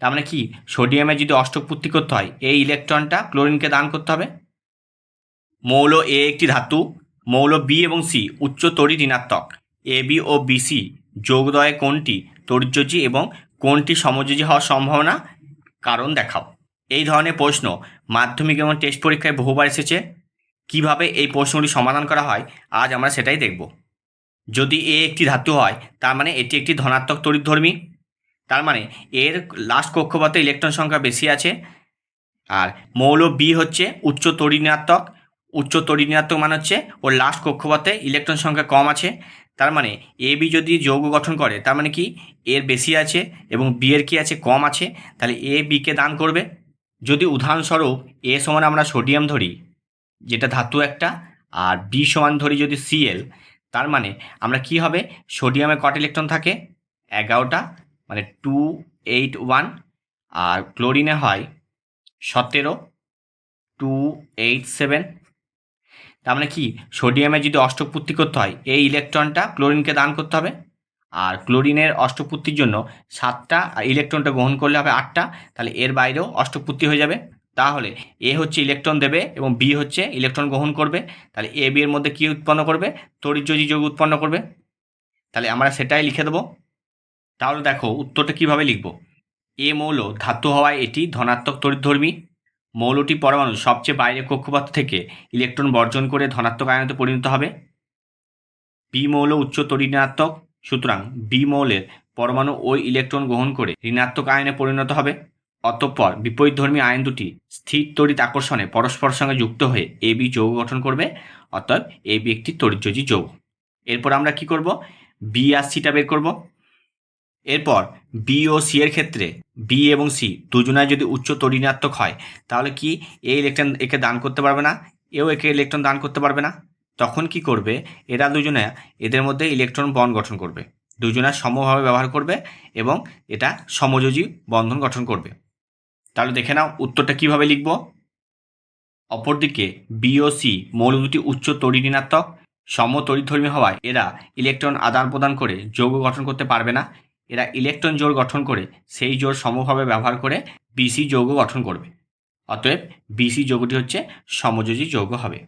তার মানে কি? সোডিয়ামে যদি অষ্টক পূর্তি করতে হয়, এই ইলেকট্রনটা ক্লোরিনকে দান করতে হবে? মৌল এ একটি ধাতু, মৌল বি এবং সি উচ্চ তড়ি ঋণাত্মক। এ, বি ও বিসি যোগদয়ে কোনটি তরিযোজী এবং কোনটি সমযোজী হওয়ার সম্ভাবনা কারণ দেখাও। এই ধরনের প্রশ্ন মাধ্যমিক এবং টেস্ট পরীক্ষায় বহুবার এসেছে। কীভাবে এই প্রশ্নগুলি সমাধান করা হয়? আজ আমরা সেটাই দেখব। যদি এ একটি ধাতু হয়, তার মানে এটি একটি ধনাত্মক তড়িৎধর্মী। তার মানে এর লাস্ট কক্ষপথে ইলেকট্রন সংখ্যা বেশি আছে। আর মৌল বি হচ্ছে উচ্চ তরিণাত্মক উচ্চ তড়িণাত্মক মানে হচ্ছে ওর লাস্ট কক্ষপথে ইলেকট্রন সংখ্যা কম আছে। তার মানে এ বি যদি যৌগ গঠন করে, তার মানে কি? এর বেশি আছে এবং বি এর কি আছে? কম আছে। তাহলে এ বিকে দান করবে। যদি উদাহরণস্বরূপ এ সমান আমরা সোডিয়াম ধরি, যেটা ধাতু একটা, আর বি সমান ধরি যদি সিএল তার মানে আমরা কি হবে? সোডিয়ামে কট ইলেকট্রন থাকে? এগারোটা। মানে টু এইট ওয়ান আর ক্লোরিনে হয় সতেরো টু এইট সেভেন তার মানে কি? সোডিয়ামে যদি অষ্টপূর্তি করতে হয়, এই ইলেকট্রনটা ক্লোরিনকে দান করতে হবে। আর ক্লোরিনের অষ্টপূর্তির জন্য সাতটা, আর ইলেকট্রনটা গ্রহণ করলে হবে আটটা, তাহলে এর বাইরেও অষ্টপূর্তি হয়ে যাবে। তাহলে এ হচ্ছে ইলেকট্রন দেবে এবং বি হচ্ছে ইলেকট্রন গ্রহণ করবে। তাহলে এ, বি এর মধ্যে কী উৎপন্ন করবে? তড়িৎযোজী যোগ উৎপন্ন করবে। তাহলে আমরা সেটাই লিখে দেবো। তাহলে দেখো উত্তরটা কীভাবে লিখব? এ মৌল ধাতু হওয়ায় এটি ধনাত্মক তড়িৎধর্মী। মৌলটি পরমাণু সবচেয়ে বাইরে কক্ষপথ থেকে ইলেকট্রন বর্জন করে ধনাত্মক আয়নতে পরিণত হবে। বি মৌল উচ্চ তড়িণাত্মক সুতরাং বি মৌলের পরমাণু ওই ইলেকট্রন গ্রহণ করে ঋণাত্মক আয়নে পরিণত হবে। অতঃপর বিপরীতধর্মী আয়ন দুটি স্থির তড়িৎ আকর্ষণে পরস্পর সঙ্গে যুক্ত হয়ে এ বি যৌগ গঠন করবে, অতএব এ বি একটি তড়িৎযোজী যৌগ। এরপর আমরা কি করব? বি আর সিটা বের করব। এরপর বি ও সি এর ক্ষেত্রে বি এবং সি দুজনায় যদি উচ্চ তড়িণাত্মক হয়, তাহলে কি এই ইলেকট্রন একে দান করতে পারবে না? এও একে ইলেকট্রন দান করতে পারবে না? তখন কি করবে? এরা দুজনে এদের মধ্যে ইলেকট্রন বন্ড গঠন করবে। দুজনা সমভাবে ব্যবহার করবে এবং এটা সমযোজী বন্ধন গঠন করবে। তাহলে দেখে নাও উত্তরটা কীভাবে লিখব। অপরদিকে বি ও সি মৌল দুটি উচ্চ তরিণাত্মক সম তড়িৎধর্মী হওয়ায় এরা ইলেকট্রন আদান প্রদান করে যৌগ গঠন করতে পারবে না। এরা ইলেকট্রন জোড় গঠন করে সেই জোড় সমভাবে ব্যবহার করে বিসি যৌগ গঠন করবে। অতএব বিসি যৌগটি হচ্ছে সমযোজী যৌগ হবে।